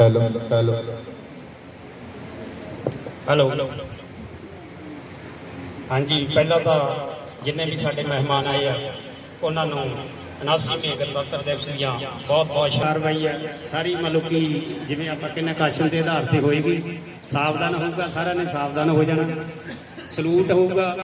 Hello hello hello ਹਾਂਜੀ ਪਹਿਲਾਂ ਤਾਂ ਜਿੰਨੇ ਵੀ ਸਾਡੇ ਮਹਿਮਾਨ ਆਏ ਆ ਉਹਨਾਂ ਨੂੰ 79ਵੇਂ ਗਣਤੰਤਰ ਦਿਵਸ ਦੀਆਂ ਬਹੁਤ ਬਹੁਤ ਸ਼ਾਰਵਾਈ ਹੈ ਸਾਰੀ ਮਤਲਬ ਕਿ ਜਿਵੇਂ ਆਪਾਂ ਕਹਿੰਦੇ ਕਾਸ਼ਨ ਦੇ ਆਧਾਰ ਤੇ ਹੋਏਗੀ ਸਾਵਧਾਨ ਹੋਊਗਾ ਸਾਰਿਆਂ ਨੇ ਸਾਵਧਾਨ ਹੋ ਜਾਣਾ। ਸਲੂਟ ਹੋਊਗਾ।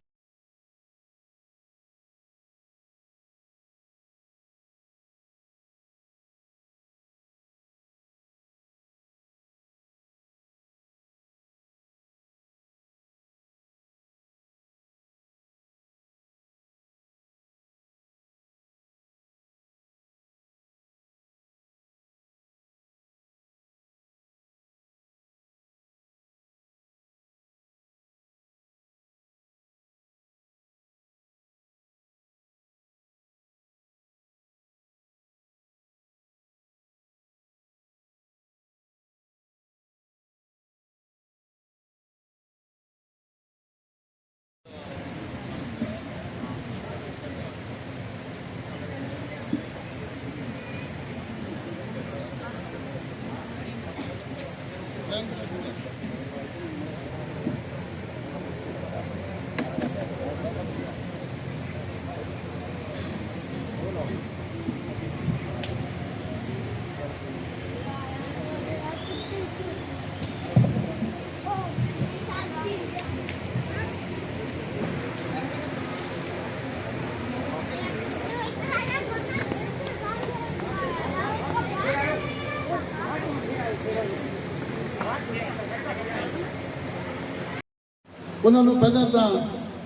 ਉਹਨਾਂ ਨੂੰ ਪਹਿਲਾਂ ਤਾਂ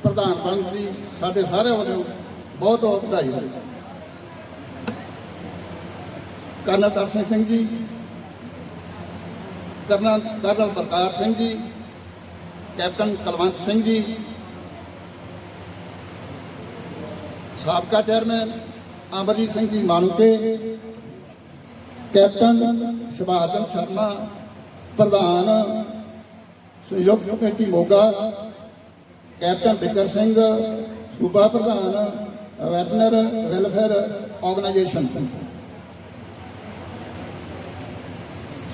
ਪ੍ਰਧਾਨ ਮੰਤਰੀ ਸਾਡੇ ਸਾਰਿਆਂ ਵੱਲੋਂ ਬਹੁਤ ਬਹੁਤ ਵਧਾਈ ਹੋਵੇ colonel Darshan Singh ji, colonel colonel ਪ੍ਰਕਾਸ਼ ਸਿੰਘ ਜੀ, ਕੈਪਟਨ ਕੁਲਵੰਤ ਸਿੰਘ ਜੀ, ਸਾਬਕਾ ਚੇਅਰਮੈਨ ਅਮਰਜੀਤ ਸਿੰਘ ਜੀ ਮਾਨੂਕੇ ਕੈਪਟਨ ਸ਼ਿਵਾਜਨ ਸ਼ਰਮਾ, ਪ੍ਰਧਾਨ ਸੰਯੁਕਤ ਕਮੇਟੀ ਮੋਗਾ ਕੈਪਟਨ ਬਿਕਰ ਸਿੰਘ, ਸੂਬਾ ਪ੍ਰਧਾਨ, ਵੈਟਨਰ, ਵੈਲਫੇਅਰ ਆਰਗੇਨਾਈਜੇਸ਼ਨ।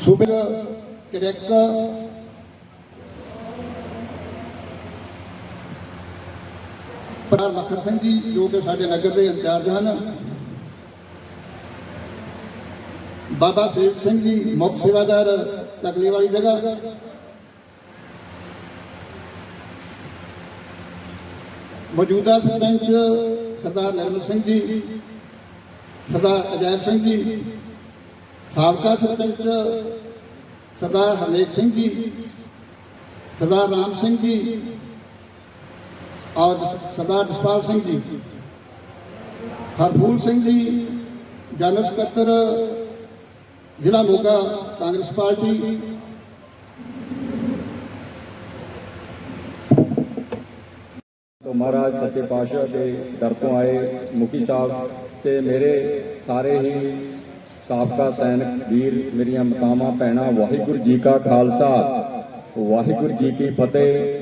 ਸੂਬੇ ਚੜਕ ਪ੍ਰਧਾਨ ਮੱਖਰ ਸਿੰਘ ਜੀ, ਜੋ ਕਿ ਸਾਡੇ ਨਗਰ ਦੇ ਇੰਚਾਰਜ ਹਨ। ਬਾਬਾ ਸੇਵ ਸਿੰਘ ਜੀ, ਮੁੱਖ ਸੇਵਾਦਾਰ ਤਕਲੀ ਵਾਲੀ ਜਗ੍ਹਾ। ਮੌਜੂਦਾ ਸਰਪੰਚ ਸਰਦਾਰ ਨਿਰਮਲ ਸਿੰਘ ਜੀ, ਸਰਦਾਰ ਅਜੈਬ ਸਿੰਘ ਜੀ, ਸਾਬਕਾ ਸਰਪੰਚ ਸਰਦਾਰ ਹਰਨੇਕ ਸਿੰਘ ਜੀ, ਸਰਦਾਰ ਰਾਮ ਸਿੰਘ ਜੀ, ਔਰ ਸਰਦਾਰ ਜਸਪਾਲ ਸਿੰਘ ਜੀ, ਹਰਫੂਲ ਸਿੰਘ ਜੀ, ਜਨਰਲ ਸਕੱਤਰ, ਜ਼ਿਲ੍ਹਾ ਮੋਗਾ ਕਾਂਗਰਸ ਪਾਰਟੀ ਤੋਂ ਮਹਾਰਾਜ ਸੱਚੇ ਪਾਤਸ਼ਾਹ ਦੇ ਦਰ ਤੋਂ ਆਏ ਮੁਖੀ ਸਾਹਿਬ ਤੇ ਮੇਰੇ ਸਾਰੇ ਹੀ ਸਾਬਕਾ ਸੈਨਿਕ ਵੀਰ, ਮੇਰੀਆਂ ਮਾਤਾਵਾਂ, ਭੈਣਾਂ, ਵਾਹਿਗੁਰੂ ਜੀ ਕਾ ਖਾਲਸਾ, ਵਾਹਿਗੁਰੂ ਜੀ ਕੀ ਫਤਿਹ।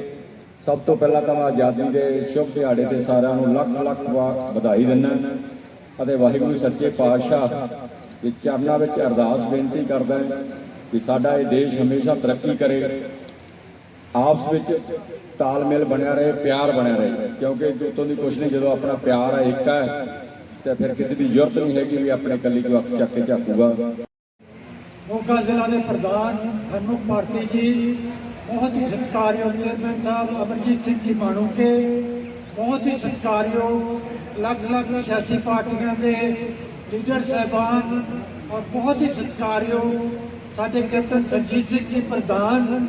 ਸਭ ਤੋਂ ਪਹਿਲਾਂ ਤਾਂ ਮੈਂ ਆਜ਼ਾਦੀ ਦੇ ਸ਼ੁਭ ਦਿਹਾੜੇ ਤੇ ਸਾਰਿਆਂ ਨੂੰ ਲੱਖ ਲੱਖ ਵਾ- ਵਧਾਈ ਦਿੰਦਾ ਅਤੇ ਵਾਹਿਗੁਰੂ ਸੱਚੇ ਪਾਤਸ਼ਾਹ ਦੇ ਚਰਨਾਂ ਵਿੱਚ ਅਰਦਾਸ ਬੇਨਤੀ ਕਰਦਾ ਕਿ ਸਾਡਾ ਇਹ ਦੇਸ਼ ਹਮੇਸ਼ਾ ਤਰੱਕੀ ਕਰੇ, ਆਪਸ ਵਿੱਚ ਤਾਲਮੇਲ ਬਣਿਆ ਰਹੇ, ਪਿਆਰ ਬਣਿਆ ਰਹੇ। ਕਿਉਂਕਿ ਦੋਤੋਂ ਦੀ ਕੁਛ ਨਹੀਂ, ਜਦੋਂ ਆਪਣਾ ਪਿਆਰ ਹੈ ਇੱਕ ਹੈ ਤੇ ਫਿਰ ਕਿਸੇ ਦੀ ਜ਼ਰੂਰਤ ਨਹੀਂ ਹੈਗੀ ਵੀ ਆਪਣੇ ਕੱਲੀ ਕੋ ਅੱਖ ਚੱਕ ਕੇ ਝਾਕੂਗਾ। ਮੋਗਾ ਜ਼ਿਲ੍ਹਾ ਦੇ ਪ੍ਰਧਾਨ ਹਰਮੁਖ ਭਾਰਤੀ ਜੀ, ਬਹੁਤ ਹੀ ਸਤਿਕਾਰਯੋਗ ਚੇਅਰਮੈਨ ਸਾਹਿਬ ਅਮਰਜੀਤ ਸਿੰਘ ਜੀ ਮਾਣੂਕੇ, ਬਹੁਤ ਹੀ ਸਤਿਕਾਰਯੋਗ ਲੱਖ ਲੱਖ ਸਿਆਸੀ ਪਾਰਟੀਆਂ ਦੇ ਲੀਡਰ ਸਾਹਿਬਾਨ ਔਰ ਬਹੁਤ ਹੀ ਸਤਿਕਾਰਯੋਗ ਸਾਡੇ ਕੈਪਟਨ ਸੰਜੀਤ ਸਿੰਘ ਜੀ ਪ੍ਰਧਾਨ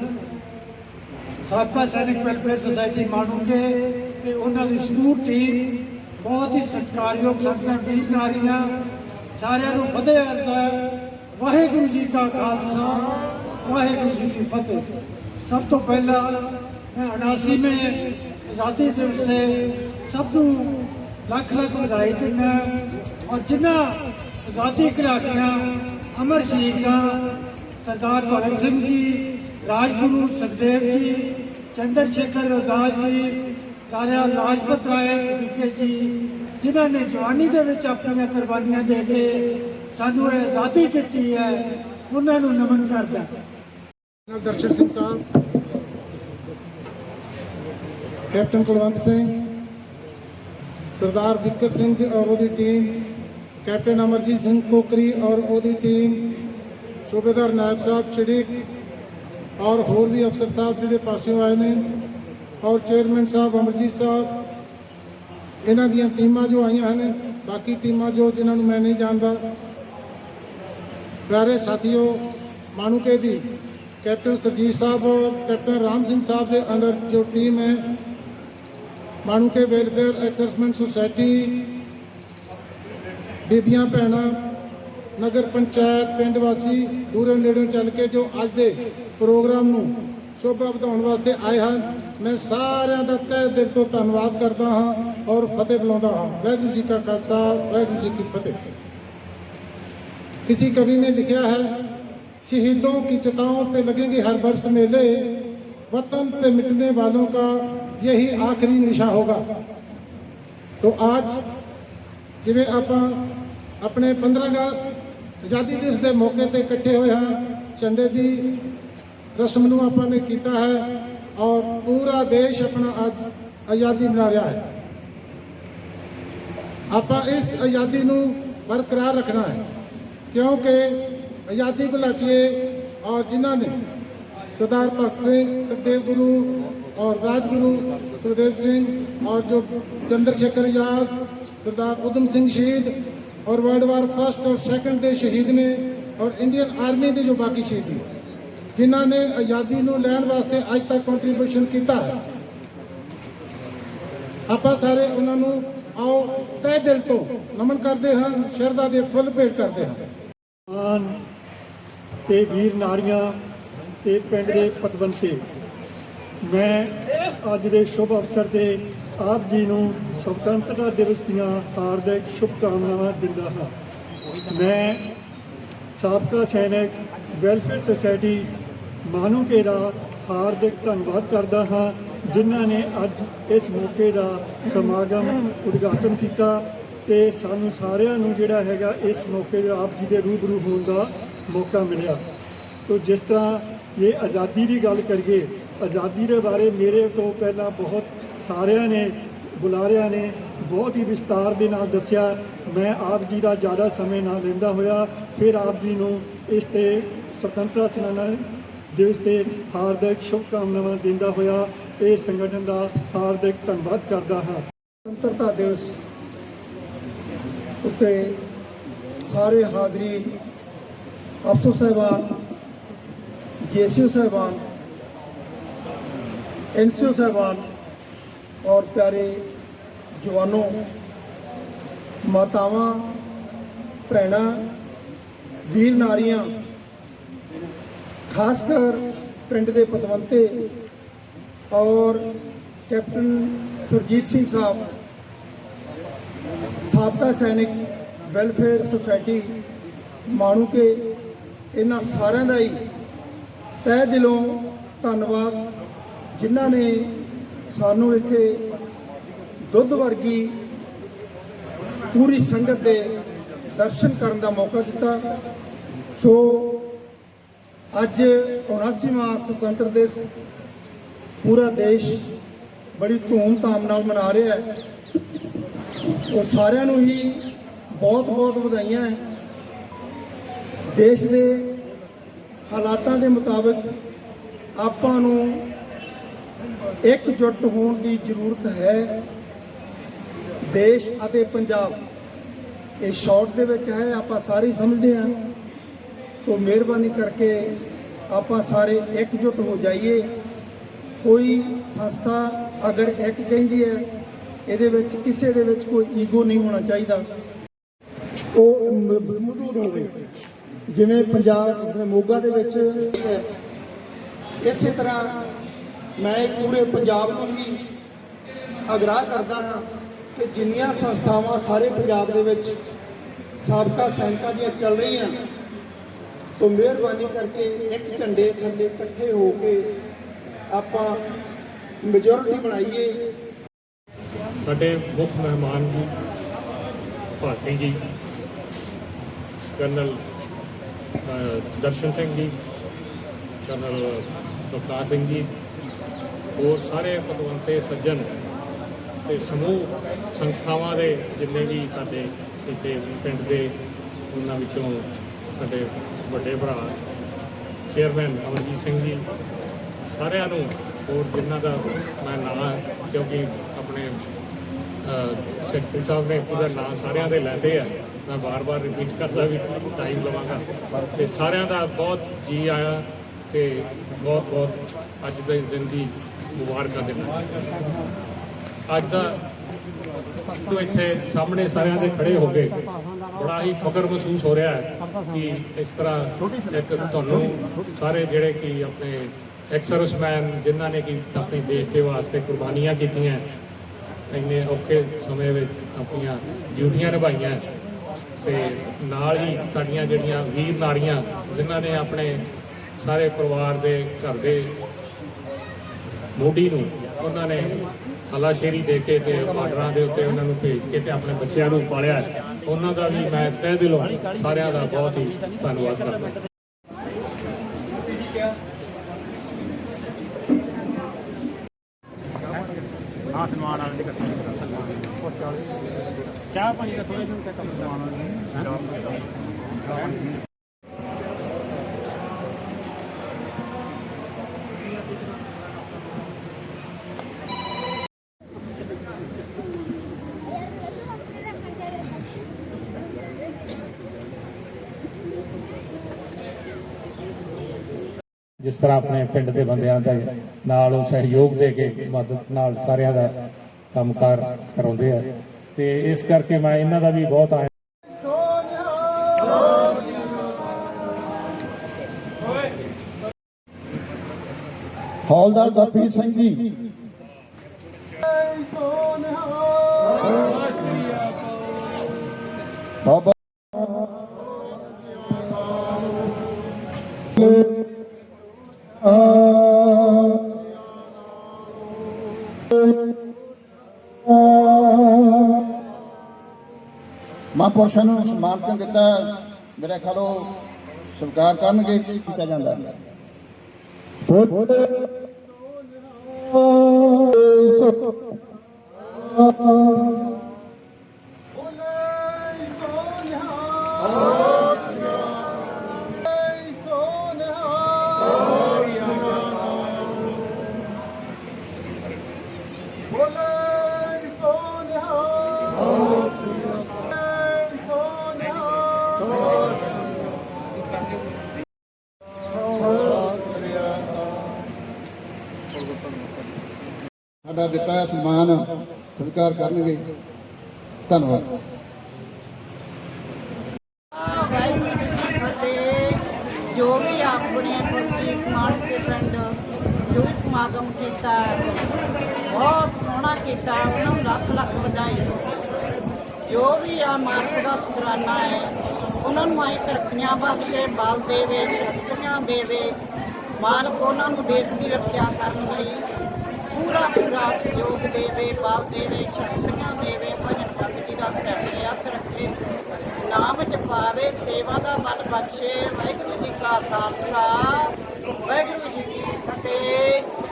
ਸਾਬਕਾ ਸੈਨਿਕ ਵੈਲਫੇਅਰ ਸੁਸਾਇਟੀ ਮਾਣੂਕੇ ਤੇ ਉਹਨਾਂ ਦੀ ਸਮੂਹ ਟੀਮ ਬਹੁਤ ਹੀ ਸਤਿਕਾਰਯੋਗ ਸੰਗਤਾਂ ਵੀਰ ਨਾਰੀਆਂ ਸਾਰਿਆਂ ਨੂੰ ਫਤਿਹ ਅਰਜ਼ਾ ਵਾਹਿਗੁਰੂ ਜੀ ਕਾ ਖਾਲਸਾ, ਵਾਹਿਗੁਰੂ ਜੀ ਕੀ ਫਤਿਹ। ਸਭ ਤੋਂ ਪਹਿਲਾਂ ਮੈਂ 79ਵੇਂ ਆਜ਼ਾਦੀ ਦਿਵਸ ਤੇ ਸਭ ਨੂੰ ਲੱਖ ਲੱਖ ਵਧਾਈ ਦਿੰਦਾ ਔਰ ਜਿਨ੍ਹਾਂ ਆਜ਼ਾਦੀ ਘੁਲਾਟੀਆਂ ਅਮਰ ਸ਼ਹੀਦਾਂ ਸਰਦਾਰ ਭਗਤ ਸਿੰਘ ਜੀ, ਰਾਜਗੁਰੂ ਸੁਖਦੇਵ ਜੀ ਚੰਦਰ ਸ਼ੇਖਰ ਆਜ਼ਾਦ ਜੀ ਰਾਜਾ ਲਾਜਪਤ ਰਾਏ ਵਿਖੇ ਜੀ, ਜਿਨ੍ਹਾਂ ਨੇ ਜਵਾਨੀ ਦੇ ਵਿੱਚ ਆਪਣੀਆਂ ਕੁਰਬਾਨੀਆਂ ਦੇ ਕੇ ਸਾਨੂੰ ਇਹ ਆਜ਼ਾਦੀ ਦਿੱਤੀ ਹੈ, ਉਹਨਾਂ ਨੂੰ ਨਮਨ ਕਰਦਾ ਨਾਲ ਦਰਸ਼ਨ ਸਿੰਘ ਸਾਹਿਬ, ਕੈਪਟਨ ਕੁਲਵੰਤ ਸਿੰਘ, ਸਰਦਾਰ ਵਿਕਰ ਸਿੰਘ ਜੀ ਔਰ ਉਹਦੀ ਟੀਮ ਕੈਪਟਨ ਅਮਰਜੀਤ ਸਿੰਘ ਕੋਕਰੀ ਔਰ ਉਹਦੀ ਟੀਮ ਸੂਬੇਦਾਰ ਨਾਇਬ ਸਾਹਿਬ ਚੜੀਕ ਔਰ ਹੋਰ ਵੀ ਅਫਸਰ ਸਾਹਿਬ ਜਿਹੜੇ ਪਾਸਿਓਂ ਆਏ ਨੇ, ਔਰ ਚੇਅਰਮੈਨ ਸਾਹਿਬ ਅਮਰਜੀਤ ਸਾਹਿਬ, ਇਹਨਾਂ ਦੀਆਂ ਟੀਮਾਂ ਜੋ ਆਈਆਂ ਹਨ, ਬਾਕੀ ਟੀਮਾਂ ਜੋ ਜਿਨ੍ਹਾਂ ਨੂੰ ਮੈਂ ਨਹੀਂ ਜਾਣਦਾ, ਪਿਆਰੇ ਸਾਥੀਓ ਮਾਨੂਕੇ ਦੀ ਕੈਪਟਨ ਸਰਜੀਤ ਸਾਹਿਬ ਔਰ ਕੈਪਟਨ ਰਾਮ ਸਿੰਘ ਸਾਹਿਬ ਦੇ ਅੰਡਰ ਜੋ ਟੀਮ ਹੈ ਮਾਨੂਕੇ ਵੈਲਫੇਅਰ ਐਕਸਰਸਮੈਂਟ ਸੁਸਾਇਟੀ, ਬੀਬੀਆਂ, ਭੈਣਾਂ ਨਗਰ ਪੰਚਾਇਤ ਪਿੰਡ ਵਾਸੀ ਦੂਰੋਂ ਨੇੜੋਂ ਚੱਲ ਕੇ ਜੋ ਅੱਜ ਦੇ ਪ੍ਰੋਗਰਾਮ ਨੂੰ ਸ਼ੋਭਾ ਵਧਾਉਣ ਵਾਸਤੇ ਆਏ ਹਨ ਮੈਂ ਸਾਰਿਆਂ ਦਾ ਤਹਿ ਦਿਲ ਤੋਂ ਧੰਨਵਾਦ ਕਰਦਾ ਹਾਂ ਔਰ ਫਤਿਹ ਬੁਲਾਉਂਦਾ ਹਾਂ ਵਾਹਿਗੁਰੂ ਜੀ ਕਾ ਖਾਲਸਾ ਵਾਹਿਗੁਰੂ ਜੀ ਕੀ ਫਤਿਹ किसी कवि ने लिखा है शहीदों की चिताओं पे लगेंगे हर वर्ष मेले वतन पे मिटने वालों का यही आखिरी निशा होगा तो आज ਜਿਵੇਂ ਆਪਾਂ ਆਪਣੇ 15 ਅਗਸਤ ਆਜ਼ਾਦੀ ਦਿਵਸ ਦੇ ਮੌਕੇ ਤੇ ਇਕੱਠੇ ਹੋਏ ਹਾਂ। ਝੰਡੇ ਦੀ ਰਸਮ ਨੂੰ ਆਪਾਂ ਨੇ ਕੀਤਾ ਹੈ ਔਰ ਪੂਰਾ ਦੇਸ਼ ਆਪਣਾ ਅੱਜ ਆਜ਼ਾਦੀ ਮਨਾ ਰਿਹਾ ਹੈ। ਆਪਾਂ ਇਸ ਆਜ਼ਾਦੀ ਨੂੰ ਬਰਕਰਾਰ ਰੱਖਣਾ ਹੈ ਕਿਉਂਕਿ ਆਜ਼ਾਦੀ ਘੁਲਾਟੀਏ ਔਰ ਜਿਨ੍ਹਾਂ ਨੇ ਸਰਦਾਰ ਭਗਤ ਸਿੰਘ ਸੁਖਦੇਵ ਗੁਰੂ ਔਰ ਰਾਜਗੁਰੂ ਸੁਖਦੇਵ ਸਿੰਘ ਔਰ ਜੋ ਚੰਦਰ ਸ਼ੇਖਰ ਆਜ਼ਾਦ, ਸਰਦਾਰ ਉਦਮ ਸਿੰਘ ਸ਼ਹੀਦ और वर्ल्ड वार फर्स्ट और सेकंड ਦੇ ਸ਼ਹੀਦ ਨੇ ਔਰ ਇੰਡੀਅਨ ਆਰਮੀ ਦੇ ਜੋ ਬਾਕੀ ਸ਼ਹੀਦ ਨੇ ਜਿਨ੍ਹਾਂ ਨੇ ਆਜ਼ਾਦੀ ਨੂੰ ਲੈਣ ਵਾਸਤੇ ਅੱਜ ਤੱਕ ਕੰਟਰੀਬਿਊਸ਼ਨ ਕੀਤਾ ਹੈ ਆਪਾਂ ਸਾਰੇ ਉਹਨਾਂ ਨੂੰ ਆਓ ਤਹਿ ਦਿਲ ਤੋਂ ਨਮਨ ਕਰਦੇ ਹਾਂ ਸ਼ਰਧਾ ਦੇ ਫੁੱਲ ਭੇਟ ਕਰਦੇ ਹਾਂ ਮਾਨ ਤੇ ਵੀਰ ਨਾਰੀਆਂ ਤੇ ਪਿੰਡ ਦੇ ਪਤਵੰਤੇ ਮੈਂ ਅੱਜ ਦੇ ਸ਼ੁਭ ਅਵਸਰ ਤੇ ਆਪ ਜੀ ਨੂੰ ਸੁਤੰਤਰਤਾ ਦਿਵਸ ਦੀਆਂ ਹਾਰਦਿਕ ਸ਼ੁਭਕਾਮਨਾਵਾਂ ਦਿੰਦਾ ਹਾਂ। ਮੈਂ ਸਾਬਕਾ ਸੈਨਿਕ, ਵੈਲਫੇਅਰ ਸੁਸਾਇਟੀ ਮਾਨੂਕੇ ਦਾ ਹਾਰਦਿਕ ਧੰਨਵਾਦ ਕਰਦਾ ਹਾਂ, ਜਿਨ੍ਹਾਂ ਨੇ ਅੱਜ ਇਸ ਮੌਕੇ ਦਾ ਸਮਾਗਮ ਉਦਘਾਟਨ ਕੀਤਾ ਤੇ ਸਾਨੂੰ ਸਾਰਿਆਂ ਨੂੰ ਜਿਹੜਾ ਹੈਗਾ ਇਸ ਮੌਕੇ ਦੇ ਆਪ ਜੀ ਦੇ ਰੂਬਰੂ ਹੋਣ ਦਾ ਮੌਕਾ ਮਿਲਿਆ। ਤੋ ਜਿਸ ਤਰ੍ਹਾਂ ਇਹ ਆਜ਼ਾਦੀ ਦੀ ਗੱਲ ਕਰੀਏ, ਆਜ਼ਾਦੀ ਦੇ ਬਾਰੇ ਮੇਰੇ ਤੋਂ ਪਹਿਲਾਂ ਬਹੁਤ ਸਾਰਿਆਂ ਨੇ ਬੁਲਾਰਿਆਂ ਨੇ ਬਹੁਤ ਹੀ ਵਿਸਤਾਰ ਦੇ ਨਾਲ ਦੱਸਿਆ, ਮੈਂ ਆਪ ਜੀ ਦਾ ਜ਼ਿਆਦਾ ਸਮੇਂ ਨਾ ਲੈਂਦਾ ਹੋਇਆ, ਫਿਰ ਆਪ ਜੀ ਨੂੰ ਇਸ ਤੇ ਸੁਤੰਤਰਤਾ ਸਨਾਨਾ ਦਿਵਸ ਤੇ ਹਾਰਦਿਕ ਸ਼ੁਭਕਾਮਨਾਵਾਂ ਦਿੰਦਾ ਹੋਇਆ, ਇਹ ਸੰਗਠਨ ਦਾ ਹਾਰਦਿਕ ਧੰਨਵਾਦ ਕਰਦਾ ਹਾਂ। ਸੁਤੰਤਰਤਾ ਦਿਵਸ ਉੱਤੇ ਸਾਰੇ ਹਾਜ਼ਰੀਨ ਅਫਸਰ ਸਹਿਬਾਨ, ਜੀਸੀਓ ਸਹਿਬਾਨ ਐਨਸੀਓ ਸਾਹਿਬਾਨ ਔਰ ਪਿਆਰੇ ਜਵਾਨੋ, ਮਾਤਾਵਾਂ, ਭੈਣਾਂ, ਵੀਰ ਨਾਰੀਆਂ, ਖਾਸ ਕਰ ਪਿੰਡ ਦੇ ਪਤਵੰਤੇ ਔਰ ਕੈਪਟਨ ਸਰਜੀਤ ਸਿੰਘ ਸਾਹਿਬ, ਸਾਬਕਾ ਸੈਨਿਕ ਵੈਲਫੇਅਰ ਸੁਸਾਇਟੀ ਮਾਣੂ ਕੇ ਇਹਨਾਂ ਸਾਰਿਆਂ ਦਾ ਹੀ ਤਹਿ ਦਿਲੋਂ ਧੰਨਵਾਦ, ਜਿਨ੍ਹਾਂ ਨੇ ਸਾਨੂੰ ਇੱਥੇ ਦੁੱਧ ਵਰਗੀ ਪੂਰੀ ਸੰਗਤ ਦੇ ਦਰਸ਼ਨ ਕਰਨ ਦਾ ਮੌਕਾ ਦਿੱਤਾ। ਸੋ ਅੱਜ 79ਵਾਂ ਸੁਤੰਤਰ ਦਿਵਸ ਪੂਰਾ ਦੇਸ਼ ਬੜੀ ਧੂਮ-ਧਾਮ ਨਾਲ ਮਨਾ ਰਿਹਾ ਹੈ। ਉਹ ਸਾਰਿਆਂ ਨੂੰ ਹੀ ਬਹੁਤ-ਬਹੁਤ ਵਧਾਈਆਂ ਹੈ। ਦੇਸ਼ ਦੇ ਹਾਲਾਤਾਂ ਦੇ ਮੁਤਾਬਕ ਆਪਾਂ ਨੂੰ ਇਕਜੁੱਟ ਹੋਣ ਦੀ ਜ਼ਰੂਰਤ ਹੈ ਦੇਸ਼ ਅਤੇ ਪੰਜਾਬ। ਇਹ ਸ਼ਾਰਟ ਦੇ ਵਿੱਚ ਹੈ, ਆਪਾਂ ਸਾਰੇ ਸਮਝਦੇ ਹਾਂ। ਤੋਂ ਮਿਹਰਬਾਨੀ ਕਰਕੇ ਆਪਾਂ ਸਾਰੇ ਇਕਜੁੱਟ ਹੋ ਜਾਈਏ। ਕੋਈ ਸੰਸਥਾ ਅਗਰ ਇੱਕ ਕਹਿੰਦੀ ਹੈ, ਇਹਦੇ ਵਿੱਚ ਕਿਸੇ ਦੇ ਵਿੱਚ ਕੋਈ ਈਗੋ ਨਹੀਂ ਹੋਣਾ ਚਾਹੀਦਾ। ਉਹ ਮੌਜੂਦ ਹੋਵੇ। ਜਿਵੇਂ ਪੰਜਾਬ ਮੋਗਾ ਦੇ ਵਿੱਚ ਇਸੇ ਤਰ੍ਹਾਂ ਮੈਂ ਪੂਰੇ ਪੰਜਾਬ ਨੂੰ ਹੀ ਅਗਰਾਹ ਕਰਦਾ ਹਾਂ ਕਿ ਜਿੰਨੀਆਂ ਸੰਸਥਾਵਾਂ ਸਾਰੇ ਪੰਜਾਬ ਦੇ ਵਿੱਚ ਸਾਬਕਾ ਸੈਨਿਕਾਂ ਦੀਆਂ ਚੱਲ ਰਹੀਆਂ ਤੋਂ ਮਿਹਰਬਾਨੀ ਕਰਕੇ ਇੱਕ ਝੰਡੇ ਥੱਲੇ ਇਕੱਠੇ ਹੋ ਕੇ ਆਪਾਂ ਮੈਜੋਰਿਟੀ ਬਣਾਈਏ। ਸਾਡੇ ਮੁੱਖ ਮਹਿਮਾਨ ਜੀ, ਭਾਰਤੀ ਜੀ, ਕਰਨਲ ਦਰਸ਼ਨ ਸਿੰਘ ਜੀ, ਕਰਨਲ ਪ੍ਰਕਾਸ਼ ਸਿੰਘ ਜੀ ਹੋਰ ਸਾਰੇ ਪਤਵੰਤੇ ਸੱਜਣ ਤੇ ਸਮੂਹ ਸੰਸਥਾਵਾਂ ਦੇ ਜਿੰਨੇ ਵੀ ਸਾਡੇ ਇੱਥੇ ਪਿੰਡ ਦੇ ਉਹਨਾਂ ਵਿੱਚੋਂ ਸਾਡੇ ਵੱਡੇ ਭਰਾ ਚੇਅਰਮੈਨ ਅਮਰਜੀਤ ਸਿੰਘ ਜੀ ਸਾਰਿਆਂ ਨੂੰ ਹੋਰ ਜਿਨ੍ਹਾਂ ਦਾ ਮੈਂ ਨਾਂ ਕਿਉਂਕਿ ਆਪਣੇ ਅਹ, ਸੈਕਟਰੀ ਸਾਹਿਬ ਨੇ ਪੂਰਾ ਨਾਂ ਸਾਰਿਆਂ ਦੇ ਲੈਂਦੇ ਆ। ਮੈਂ ਬਾਰ-ਬਾਰ ਰਿਪੀਟ ਕਰਦਾ ਵੀ ਟਾਈਮ ਲਵਾਂਗਾ। ਤੇ ਸਾਰਿਆਂ ਦਾ ਬਹੁਤ ਜੀ ਆਇਆ ਤੇ ਬਹੁਤ-ਬਹੁਤ ਅੱਜ ਦੇ ਦਿਨ ਦੀ ਮੁਬਾਰਕਾਂ ਦਿੰਦਾ ਅੱਜ ਦਾ ਤੋਂ ਇੱਥੇ ਸਾਹਮਣੇ ਸਾਰਿਆਂ ਦੇ ਖੜੇ ਹੋ ਗਏ ਬੜਾ ਹੀ ਫਖਰ ਮਹਿਸੂਸ ਹੋ ਰਿਹਾ ਹੈ ਕਿ ਇਸ ਤਰ੍ਹਾਂ ਇੱਕ ਤੁਹਾਨੂੰ ਸਾਰੇ ਜਿਹੜੇ ਕਿ ਆਪਣੇ ਐਕਸਰਸਮੈਨ ਜਿਨ੍ਹਾਂ ਨੇ ਕਿ ਆਪਣੇ ਦੇਸ਼ ਦੇ ਵਾਸਤੇ ਕੁਰਬਾਨੀਆਂ ਕੀਤੀਆਂ ਇੰਨੇ ਔਖੇ ਸਮੇਂ ਵਿੱਚ ਆਪਣੀਆਂ ਡਿਊਟੀਆਂ ਨਿਭਾਈਆਂ ਤੇ ਨਾਲ ਹੀ ਸਾਡੀਆਂ ਜਿਹੜੀਆਂ ਵੀਰ ਨਾਰੀਆਂ ਜਿਨ੍ਹਾਂ ਨੇ ਆਪਣੇ ਸਾਰੇ ਪਰਿਵਾਰ ਦੇ ਘਰ ਦੇ ਮੋਢੀ ਨੂੰ ਉਹਨਾਂ ਨੇ ਹਲਾਸ਼ੇਰੀ ਦੇ ਕੇ ਤੇ ਬਾਰਡਰਾਂ ਦੇ ਉੱਤੇ ਉਹਨਾਂ ਨੂੰ ਭੇਜ ਕੇ ਤੇ ਆਪਣੇ ਬੱਚਿਆਂ ਨੂੰ ਪਾਲਿਆ। ਉਹਨਾਂ ਦਾ ਵੀ ਮੈਂ ਤਹਿ ਦਿਲੋਂ ਸਾਰਿਆਂ ਦਾ ਬਹੁਤ ਹੀ ਧੰਨਵਾਦ ਕਰਦਾ ਜਿਸ ਤਰ੍ਹਾਂ ਆਪਣੇ ਪਿੰਡ ਦੇ ਬੰਦਿਆਂ ਦੇ ਨਾਲ ਉਹ ਸਹਿਯੋਗ ਦੇ ਕੇ ਮਦਦ ਨਾਲ ਸਾਰਿਆਂ ਦਾ ਕੰਮਕਾਰ ਕਰਾਉਂਦੇ ਆ। ਤੇ ਇਸ ਕਰਕੇ ਮੈਂ ਇਹਨਾਂ ਦਾ ਵੀ ਬਹੁਤ ਆਇਆ। ਹੌਲਦਾਰ ਗੁਰਪ੍ਰੀਤ ਸਿੰਘ ਜੀ। ਬਾਬਾ ਮਹਾਂਪੁਰਸ਼ਾਂ ਨੂੰ ਸਨਮਾਨਿਤ ਕੀਤਾ ਮੇਰੇ ਖਿਆਲੋ ਸਵੀਕਾਰ ਕਰਨਗੇ ਕੀਤਾ ਜਾਂਦਾ ਹੈ। ਸਾਡਾ ਦਿੱਤਾ ਸਨਮਾਨ ਸਵੀਕਾਰ ਕਰਨਗੇ। ਧੰਨਵਾਦ। ਜੋ ਵੀ ਆਪਣੇ ਗੁਰਦੀਪ ਮਾਨ ਦੇ ਪਿੰਡ ਜੋ ਵੀ ਸਮਾਗਮ ਕੀਤਾ ਬਹੁਤ ਸੋਹਣਾ ਕੀਤਾ, ਉਹਨਾਂ ਨੂੰ ਲੱਖ ਲੱਖ ਵਧਾਈ। ਜੋ ਵੀ ਆ ਮਾਰਕ ਦਾ ਸ਼ੁਕਰਾਨਾ ਹੈ, ਉਹਨਾਂ ਨੂੰ ਆਈ ਤਰੱਕੀਆਂ ਬਖਸ਼ੇ, ਬਲ ਦੇਵੇ, ਸ਼ਕਤੀਆਂ ਦੇਵੇ, ਮਾਲਕ ਉਹਨਾਂ ਨੂੰ ਦੇਸ਼ ਦੀ ਰੱਖਿਆ ਕਰਨ ਲਈ ਪੂਰਾ ਪੂਰਾ ਸਹਿਯੋਗ ਦੇਵੇ, ਬਲ ਦੇਵੇ, ਸ਼ਕਤੀਆਂ ਦੇਵੇ, ਭਜਨ ਭਗਤੀ ਦਾ ਸਿਰ ਤੇ ਹੱਥ ਰੱਖੇ। ਨਾਮ ਜਪਾਵੇ, ਸੇਵਾ ਦਾ ਬਲ ਬਖਸ਼ੇ। ਵਾਹਿਗੁਰੂ ਜੀ ਕਾ ਖਾਲਸਾ, ਵਾਹਿਗੁਰੂ ਜੀ ਕੀ ਫਤਿਹ।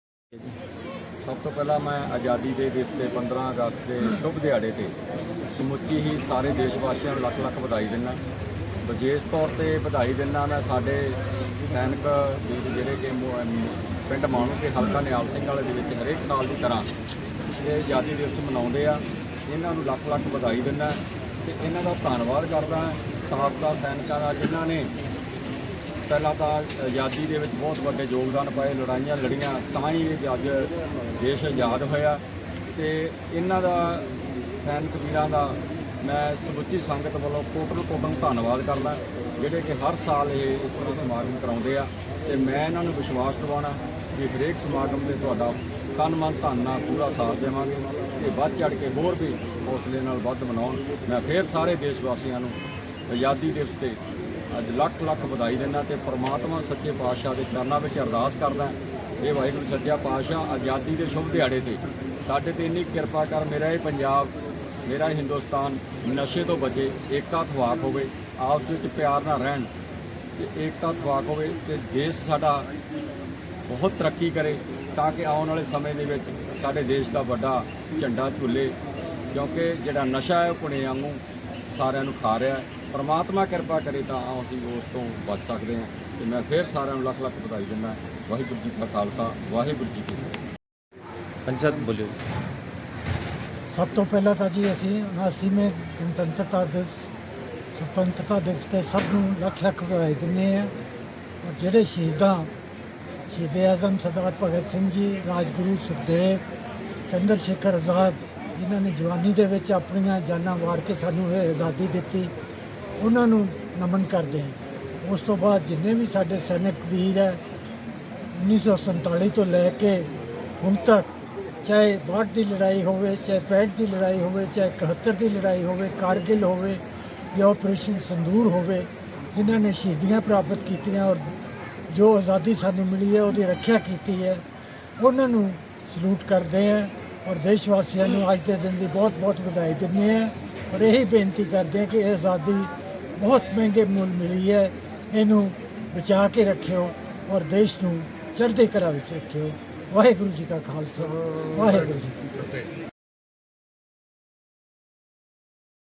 ਸਭ ਤੋਂ ਪਹਿਲਾਂ ਮੈਂ ਆਜ਼ਾਦੀ ਦੇ ਦਿਵਸ ਤੇ 15 ਅਗਸਤ ਦੇ ਸ਼ੁਭ ਦਿਹਾੜੇ ਤੇ ਸਮੁੱਚੀ ਹੀ ਸਾਰੇ ਦੇਸ਼ ਵਾਸੀਆਂ ਨੂੰ ਲੱਖ ਲੱਖ ਵਧਾਈ ਦਿੰਦਾ। ਵਿਸ਼ੇਸ਼ ਤੌਰ ਤੇ ਵਧਾਈ ਦਿੰਦਾ ਮੈਂ ਸਾਡੇ ਸੈਨਿਕ ਵੀਰ ਜਿਹੜੇ ਕਿ ਪਿੰਡ ਮਾਣੂ ਤੇ ਹਲਕਾ ਨਿਹਾਲ ਸਿੰਘ ਵਾਲੇ ਦੇ ਵਿੱਚ ਹਰੇਕ ਸਾਲ ਦੀ ਤਰ੍ਹਾਂ ਇਹ ਆਜ਼ਾਦੀ ਦਿਵਸ ਮਨਾਉਂਦੇ ਆ। ਇਹਨਾਂ ਨੂੰ ਲੱਖ ਲੱਖ ਵਧਾਈ ਦਿੰਦਾ ਤੇ ਇਹਨਾਂ ਦਾ ਧੰਨਵਾਦ ਕਰਦਾ ਸਾਬਕਾ ਸੈਨਿਕਾਂ ਦਾ, ਜਿਨ੍ਹਾਂ ਨੇ ਪਹਿਲਾਂ ਤਾਂ ਆਜ਼ਾਦੀ ਦੇ ਵਿੱਚ ਬਹੁਤ ਵੱਡੇ ਯੋਗਦਾਨ ਪਾਏ, ਲੜਾਈਆਂ ਲੜੀਆਂ, ਤਾਂ ਹੀ ਇਹ ਅੱਜ ਦੇਸ਼ ਆਜ਼ਾਦ ਹੋਇਆ। ਤੇ ਇਹਨਾਂ ਦਾ, ਸੈਨਿਕ ਵੀਰਾਂ ਦਾ ਮੈਂ ਸਮੁੱਚੀ ਸੰਗਤ ਵੱਲੋਂ ਕੋਟਲ ਕੋਟਨ ਧੰਨਵਾਦ ਕਰਦਾ, ਜਿਹੜੇ ਕਿ ਹਰ ਸਾਲ ਇਹ ਇਸ ਤਰ੍ਹਾਂ ਸਮਾਗਮ ਕਰਾਉਂਦੇ ਆ। ਤੇ ਮੈਂ ਇਹਨਾਂ ਨੂੰ ਵਿਸ਼ਵਾਸ ਦਿਵਾਉਣਾ ਕਿ ਹਰੇਕ ਸਮਾਗਮ ਤੇ ਤੁਹਾਡਾ ਤਨ ਮਨ ਧਨ ਨਾਲ ਪੂਰਾ ਸਾਥ ਦੇਵਾਂਗੇ ਤੇ ਵੱਧ ਚੜ ਕੇ ਹੋਰ ਵੀ ਹੌਸਲੇ ਨਾਲ ਵੱਧ ਮਨਾਉਣ। ਮੈਂ ਫੇਰ ਸਾਰੇ ਦੇਸ਼ ਵਾਸੀਆਂ ਨੂੰ ਆਜ਼ਾਦੀ ਦਿਵਸ ਤੇ ਅੱਜ ਲੱਖ ਲੱਖ ਵਧਾਈ ਦਿੰਦਾ ਤੇ ਪ੍ਰਮਾਤਮਾ ਸੱਚੇ ਪਾਤਸ਼ਾਹ ਦੇ ਚਰਨਾਂ ਵਿੱਚ ਅਰਦਾਸ ਕਰਦਾ ਇਹ ਵਾਹਿਗੁਰੂ ਸੱਚਾ ਪਾਤਸ਼ਾਹ ਆਜ਼ਾਦੀ ਦੇ ਸ਼ੁਭ ਦਿਹਾੜੇ ਤੇ। ਸਾਡੇ ਤੇ ਇੰਨੀ ਕਿਰਪਾ ਕਰ ਮੇਰਾ ਇਹ ਪੰਜਾਬ, ਮੇਰਾ ਹਿੰਦੁਸਤਾਨ ਨਸ਼ੇ ਤੋਂ ਬਚੇ, ਏਕਤਾ ਖਵਾਬ ਹੋਵੇ, ਆਪਸ ਵਿੱਚ ਪਿਆਰ ਨਾਲ ਰਹਿਣ ਤੇ ਏਕਤਾ ਇਤਫਾਕ ਹੋਵੇ ਤੇ ਦੇਸ਼ ਸਾਡਾ ਬਹੁਤ ਤਰੱਕੀ ਕਰੇ ਤਾਂ ਕਿ ਆਉਣ ਵਾਲੇ ਸਮੇਂ ਦੇ ਵਿੱਚ ਸਾਡੇ ਦੇਸ਼ ਦਾ ਵੱਡਾ ਝੰਡਾ ਝੁੱਲੇ ਕਿਉਂਕਿ ਜਿਹੜਾ ਨਸ਼ਾ ਹੈ ਉਹ ਪੁਣੇ ਵਾਂਗੂ ਸਾਰਿਆਂ ਨੂੰ ਖਾ ਰਿਹਾ ਹੈ। ਪਰਮਾਤਮਾ ਕਿਰਪਾ ਕਰੇ ਤਾਂ ਅਸੀਂ ਉਸ ਤੋਂ ਬਚ ਸਕਦੇ ਹਾਂ। ਤੇ ਮੈਂ ਫਿਰ ਸਾਰਿਆਂ ਨੂੰ ਲੱਖ ਲੱਖ ਵਧਾਈ ਦਿੰਦਾ ਵਾਹਿਗੁਰੂ ਜੀ ਕਾ ਖਾਲਸਾ ਵਾਹਿਗੁਰੂ ਜੀ ਕੀ ਫਤਿਹ। ਪੰਚਾਇਤ ਬੋਲਿਓ। ਸਭ ਤੋਂ ਪਹਿਲਾਂ ਤਾਂ ਜੀ ਅਸੀਂ 79ਵੇਂ ਗਣਤੰਤਰਤਾ ਦਿਵਸ ਸੁਤੰਤਰਤਾ ਦਿਵਸ ਤੇ ਸਭ ਨੂੰ ਲੱਖ ਲੱਖ ਵਧਾਈ ਦਿੰਦੇ ਹਾਂ। ਔਰ ਜਿਹੜੇ ਸ਼ਹੀਦਾਂ ਸ਼ਹੀਦ ਆਜ਼ਮ ਸਰਦਾਰ ਭਗਤ ਸਿੰਘ ਜੀ, ਰਾਜਗੁਰੂ ਸੁਖਦੇਵ ਚੰਦਰ ਸ਼ੇਖਰ ਆਜ਼ਾਦ, ਜਿਨ੍ਹਾਂ ਨੇ ਜਵਾਨੀ ਦੇ ਵਿੱਚ ਆਪਣੀਆਂ ਜਾਨਾਂ ਵਾਰ ਕੇ ਸਾਨੂੰ ਇਹ ਆਜ਼ਾਦੀ ਦਿੱਤੀ, ਉਹਨਾਂ ਨੂੰ ਨਮਨ ਕਰਦੇ ਹਾਂ। ਉਸ ਤੋਂ ਬਾਅਦ ਜਿੰਨੇ ਵੀ ਸਾਡੇ ਸੈਨਿਕ ਵੀਰ ਹੈ 1947 ਤੋਂ ਲੈ ਕੇ ਹੁਣ ਤੱਕ, ਚਾਹੇ 62 ਦੀ ਲੜਾਈ ਹੋਵੇ, ਚਾਹੇ 65 ਦੀ ਲੜਾਈ ਹੋਵੇ, ਚਾਹੇ 71 ਦੀ ਲੜਾਈ ਹੋਵੇ, ਕਾਰਗਿਲ ਹੋਵੇ ਜਾਂ ਆਪਰੇਸ਼ਨ ਸੰਦੂਰ ਹੋਵੇ, ਜਿਨ੍ਹਾਂ ਨੇ ਸ਼ਹੀਦੀਆਂ ਪ੍ਰਾਪਤ ਕੀਤੀਆਂ ਔਰ ਜੋ ਆਜ਼ਾਦੀ ਸਾਨੂੰ ਮਿਲੀ ਹੈ, ਉਹਦੀ ਰੱਖਿਆ ਕੀਤੀ ਹੈ, ਉਹਨਾਂ ਨੂੰ ਸਲੂਟ ਕਰਦੇ ਹਾਂ ਔਰ ਦੇਸ਼ ਵਾਸੀਆਂ ਨੂੰ ਅੱਜ ਦੇ ਦਿਨ ਦੀ ਬਹੁਤ ਬਹੁਤ ਵਧਾਈ ਦਿੰਦੇ ਹਾਂ ਔਰ ਇਹੀ ਬੇਨਤੀ ਕਰਦੇ ਹਾਂ ਕਿ ਇਹ ਆਜ਼ਾਦੀ ਬਹੁਤ ਮਹਿੰਗੇ ਮੁੱਲ ਮਿਲੀ ਹੈ, ਇਹਨੂੰ ਬਚਾ ਕੇ ਰੱਖਿਓ ਔਰ ਦੇਸ਼ ਨੂੰ ਚੜ੍ਹਦੀ ਕਲਾ ਵਿੱਚ ਰੱਖਿਓ। ਵਾਹਿਗੁਰੂ ਜੀ ਕਾ ਖਾਲਸਾ, ਵਾਹਿਗੁਰੂ ਜੀ ਕੀ ਫਤਿਹ।